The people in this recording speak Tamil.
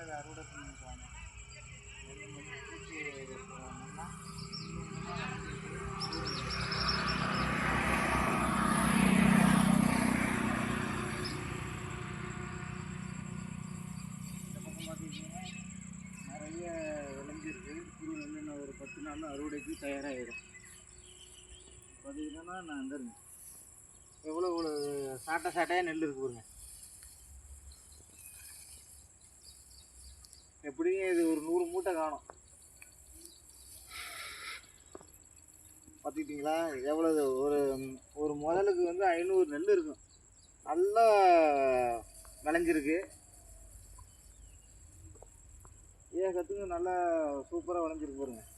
மாதிரி அறுவடை பண்ணிருக்காங்க இந்த பக்கம் பார்த்தீங்கன்னா நிறைய விளைஞ்சிருக்கு இது வந்து இன்னும் ஒரு பத்து நாள் அறுவடைக்கு தயாராகிடும் பார்த்தீங்கன்னா நான் வந்துருங்க எவ்வளோ சாட்டை சாட்டையாக நெல் இருக்கு பாருங்க. எப்படியும் இது ஒரு நூறு மூட்டை காணும். பார்த்துக்கிட்டிங்களா? எவ்வளவு? ஒரு ஒரு முதலுக்கு வந்து ஐநூறு நெல் இருக்கும். நல்லா விளைஞ்சிருக்கு. ஏகத்துக்கு நல்லா சூப்பராக விளைஞ்சிருக்கு பாருங்கள்